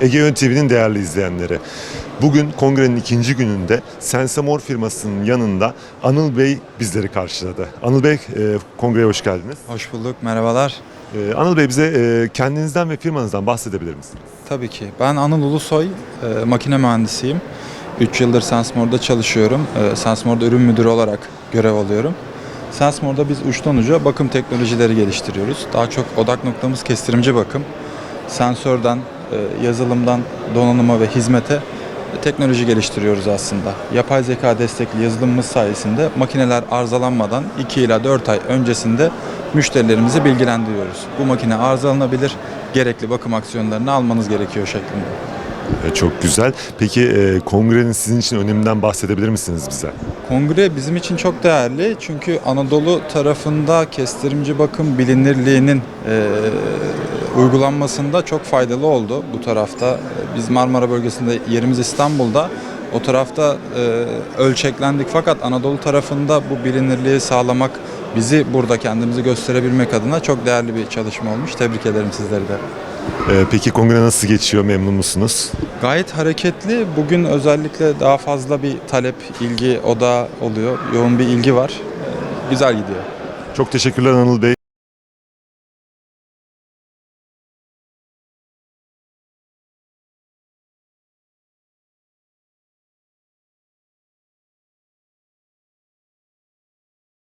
Ege Yön TV'nin değerli izleyenleri. Bugün kongrenin ikinci gününde Sensamor firmasının yanında Anıl Bey bizleri karşıladı. Anıl Bey, e, kongreye hoş geldiniz. Hoş bulduk, merhabalar. E, Anıl Bey bize e, kendinizden ve firmanızdan bahsedebilir misiniz? Tabii ki. Ben Anıl Ulusoy, e, makine mühendisiyim. 3 yıldır Sensmor'da çalışıyorum. E, Sensmor'da ürün müdürü olarak görev alıyorum. Sensmor'da biz uçtan uca bakım teknolojileri geliştiriyoruz. Daha çok odak noktamız kestirimci bakım. Sensörden, yazılımdan donanıma ve hizmete e, teknoloji geliştiriyoruz aslında. Yapay zeka destekli yazılımımız sayesinde makineler arızalanmadan 2 ila 4 ay öncesinde müşterilerimizi bilgilendiriyoruz. Bu makine arızalanabilir, gerekli bakım aksiyonlarını almanız gerekiyor şeklinde. E, çok güzel. Peki e, kongrenin sizin için öneminden bahsedebilir misiniz bize? Kongre bizim için çok değerli çünkü Anadolu tarafında kestirimci bakım bilinirliğinin e, uygulanmasında çok faydalı oldu bu tarafta. E, Biz Marmara bölgesinde yerimiz İstanbul'da. O tarafta e, ölçeklendik fakat Anadolu tarafında bu bilinirliği sağlamak bizi burada kendimizi gösterebilmek adına çok değerli bir çalışma olmuş. Tebrik ederim sizleri de. E, peki kongre nasıl geçiyor? Memnun musunuz? Gayet hareketli. Bugün özellikle daha fazla bir talep, ilgi odağı oluyor. Yoğun bir ilgi var. Ee, Güzel gidiyor. Çok teşekkürler Anıl Bey.